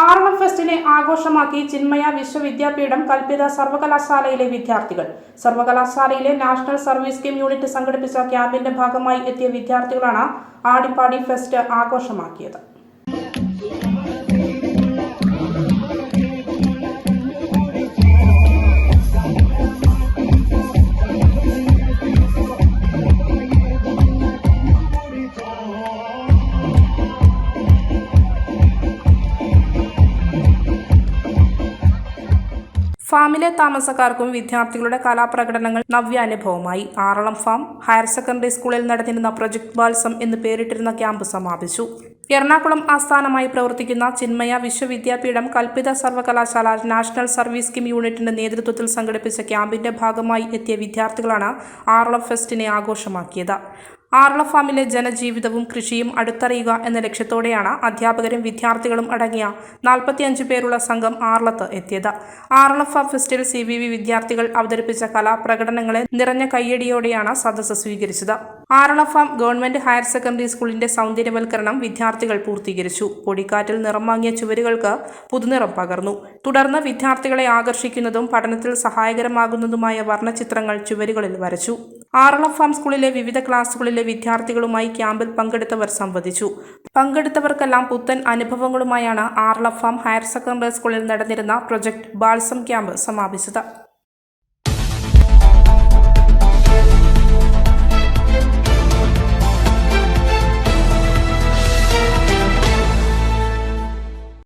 ആറളം ഫെസ്റ്റിനെ ആഘോഷമാക്കി ചിന്മയ വിശ്വവിദ്യാപീഠം കൽപ്പിത സർവകലാശാലയിലെ വിദ്യാർത്ഥികൾ. സർവകലാശാലയിലെ നാഷണൽ സർവീസ് സ്കീം യൂണിറ്റ് സംഘടിപ്പിച്ച ക്യാമ്പിന്റെ ഭാഗമായി എത്തിയ വിദ്യാർത്ഥികളാണ് ആടിപ്പാടി ഫെസ്റ്റ് ആഘോഷമാക്കിയത്. ഫാമിലെ താമസക്കാർക്കും വിദ്യാർത്ഥികളുടെ കലാപ്രകടനങ്ങൾ നവ്യാനുഭവമായി. ആറളം ഫാം ഹയർ സെക്കൻഡറി സ്കൂളിൽ നടന്നിരുന്ന പ്രൊജക്ട് ബാൽസം എന്ന് പേരിട്ടിരുന്ന ക്യാമ്പ് സമാപിച്ചു. എറണാകുളം ആസ്ഥാനമായി പ്രവർത്തിക്കുന്ന ചിന്മയ വിശ്വവിദ്യാപീഠം കൽപ്പിത സർവകലാശാല നാഷണൽ സർവീസ് സ്കീം യൂണിറ്റിന്റെ നേതൃത്വത്തിൽ സംഘടിപ്പിച്ച ക്യാമ്പിന്റെ ഭാഗമായി എത്തിയ വിദ്യാർത്ഥികളാണ് ആറളം ഫെസ്റ്റിനെ ആഘോഷമാക്കിയത്. ആറള ഫാമിലെ ജനജീവിതവും കൃഷിയും അടുത്തറിയുക എന്ന ലക്ഷ്യത്തോടെയാണ് അധ്യാപകരും വിദ്യാർത്ഥികളും അടങ്ങിയ നാൽപ്പത്തിയഞ്ച് പേരുള്ള സംഘം ആറളത്ത് എത്തിയത്. ആറള ഫാം ഫെസ്റ്റിൽ സി വിദ്യാർത്ഥികൾ അവതരിപ്പിച്ച കലാപ്രകടനങ്ങളെ നിറഞ്ഞ കയ്യടിയോടെയാണ് സദസ്സ് സ്വീകരിച്ചത്. Arala farm government higher secondary സ്കൂളിന്റെ സൗന്ദര്യവൽക്കരണം വിദ്യാർത്ഥികൾ പൂർത്തീകരിച്ചു. പൊടിക്കാറ്റിൽ നിറം വാങ്ങിയ ചുവരുകൾക്ക് പുതുനിറം പകർന്നു. തുടർന്ന് വിദ്യാർത്ഥികളെ ആകർഷിക്കുന്നതും പഠനത്തിൽ സഹായകരമാകുന്നതുമായ വർണചിത്രങ്ങൾ ചുവരുകളിൽ വരച്ചു. ആറളഫാം സ്കൂളിലെ വിവിധ ക്ലാസുകളിലെ വിദ്യാർത്ഥികളുമായി ക്യാമ്പിൽ പങ്കെടുത്തവർ സംവദിച്ചു. പങ്കെടുത്തവർക്കെല്ലാം പുത്തൻ അനുഭവങ്ങളുമായാണ് ആറളഫാം ഹയർ സെക്കൻഡറി സ്കൂളിൽ നടന്നിരുന്ന പ്രൊജക്ട് ബാൽസം ക്യാമ്പ് സമാപിച്ചത്.